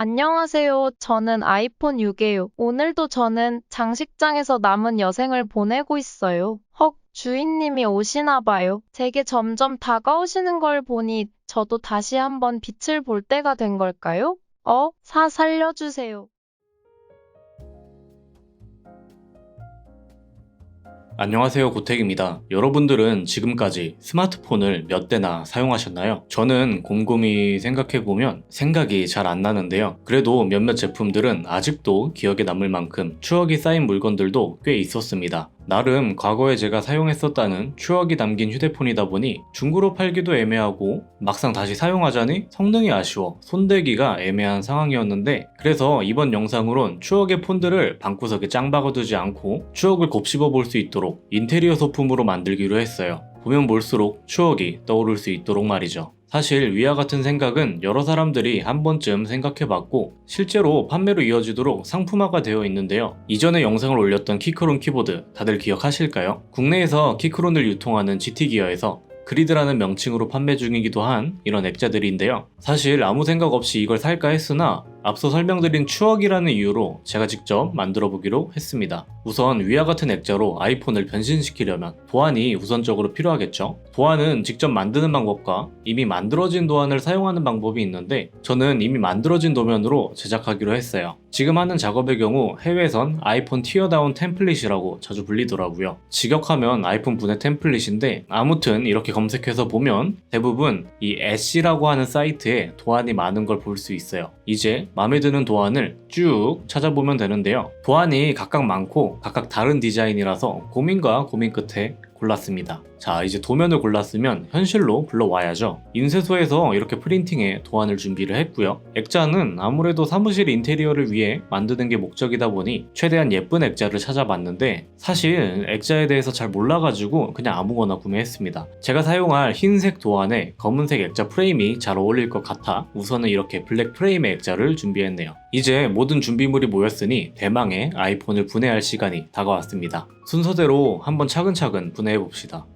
안녕하세요. 저는 아이폰 6이에요. 오늘도 저는 장식장에서 남은 여생을 보내고 있어요. 헉, 주인님이 오시나 봐요. 제게 점점 다가오시는 걸 보니 저도 다시 한번 빛을 볼 때가 된 걸까요? 어, 사 살려주세요. 안녕하세요 고택입니다. 여러분들은 지금까지 스마트폰을 몇 대나 사용하셨나요? 저는 곰곰이 생각해보면 생각이 잘 안 나는데요. 그래도 몇몇 제품들은 아직도 기억에 남을 만큼 추억이 쌓인 물건들도 꽤 있었습니다. 나름 과거에 제가 사용했었다는 추억이 담긴 휴대폰이다 보니 중고로 팔기도 애매하고 막상 다시 사용하자니 성능이 아쉬워 손대기가 애매한 상황이었는데 그래서 이번 영상으론 추억의 폰들을 방구석에 짱 박아두지 않고 추억을 곱씹어 볼 수 있도록 인테리어 소품으로 만들기로 했어요. 보면 볼수록 추억이 떠오를 수 있도록 말이죠. 사실 위와 같은 생각은 여러 사람들이 한 번쯤 생각해봤고 실제로 판매로 이어지도록 상품화가 되어 있는데요. 이전에 영상을 올렸던 키크론 키보드 다들 기억하실까요? 국내에서 키크론을 유통하는 GT기어에서 그리드라는 명칭으로 판매 중이기도 한 이런 액자들인데요. 사실 아무 생각 없이 이걸 살까 했으나 앞서 설명드린 추억이라는 이유로 제가 직접 만들어 보기로 했습니다. 우선 위와 같은 액자로 아이폰을 변신시키려면 도안이 우선적으로 필요하겠죠. 도안은 직접 만드는 방법과 이미 만들어진 도안을 사용하는 방법이 있는데 저는 이미 만들어진 도면으로 제작하기로 했어요. 지금 하는 작업의 경우 해외선 아이폰 티어다운 템플릿이라고 자주 불리더라고요. 직역하면 아이폰 분해 템플릿인데 아무튼 이렇게 검색해서 보면 대부분 이 애쉬라고 하는 사이트에 도안이 많은 걸 볼 수 있어요. 이제 마음에 드는 도안을 쭉 찾아보면 되는데요. 도안이 각각 많고 각각 다른 디자인이라서 고민과 고민 끝에 골랐습니다. 자, 이제 도면을 골랐으면 현실로 불러와야죠. 인쇄소에서 이렇게 프린팅해 도안을 준비를 했고요. 액자는 아무래도 사무실 인테리어를 위해 만드는 게 목적이다 보니 최대한 예쁜 액자를 찾아봤는데 사실 액자에 대해서 잘 몰라가지고 그냥 아무거나 구매했습니다. 제가 사용할 흰색 도안에 검은색 액자 프레임이 잘 어울릴 것 같아 우선은 이렇게 블랙 프레임의 액자를 준비했네요. 이제 모든 준비물이 모였으니 대망의 아이폰을 분해할 시간이 다가왔습니다. 순서대로 한번 차근차근 분해해 봅시다.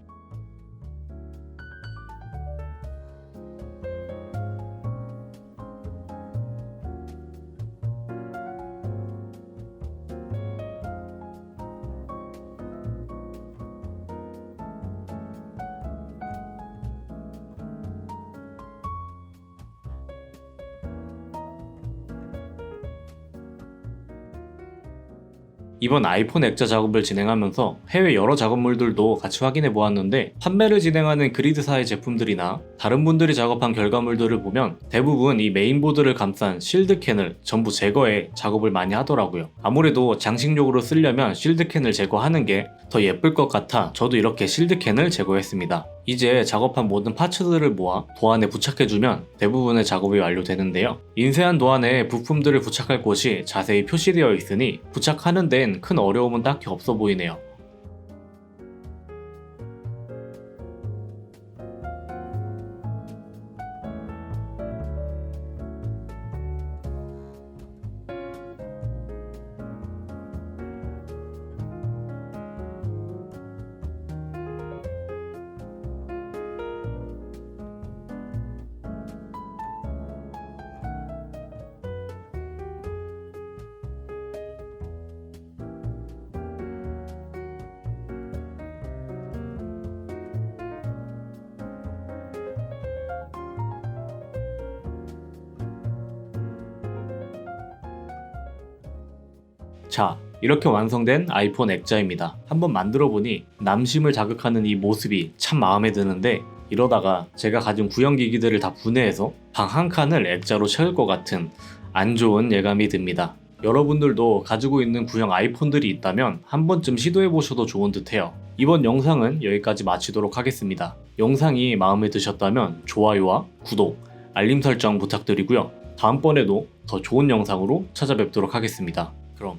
이번 아이폰 액자 작업을 진행하면서 해외 여러 작업물들도 같이 확인해 보았는데 판매를 진행하는 그리드사의 제품들이나 다른 분들이 작업한 결과물들을 보면 대부분 이 메인보드를 감싼 실드캔을 전부 제거해 작업을 많이 하더라고요. 아무래도 장식용으로 쓰려면 실드캔을 제거하는 게 더 예쁠 것 같아 저도 이렇게 실드캔을 제거했습니다. 이제 작업한 모든 파츠들을 모아 도안에 부착해주면 대부분의 작업이 완료되는데요. 인쇄한 도안에 부품들을 부착할 곳이 자세히 표시되어 있으니 부착하는 데는 큰 어려움은 딱히 없어 보이네요. 자, 이렇게 완성된 아이폰 액자입니다. 한번 만들어 보니 남심을 자극하는 이 모습이 참 마음에 드는데 이러다가 제가 가진 구형기기들을 다 분해해서 방 한 칸을 액자로 채울 것 같은 안 좋은 예감이 듭니다. 여러분들도 가지고 있는 구형 아이폰들이 있다면 한 번쯤 시도해 보셔도 좋은 듯해요. 이번 영상은 여기까지 마치도록 하겠습니다. 영상이 마음에 드셨다면 좋아요와 구독, 알림 설정 부탁드리고요. 다음번에도 더 좋은 영상으로 찾아뵙도록 하겠습니다. 그럼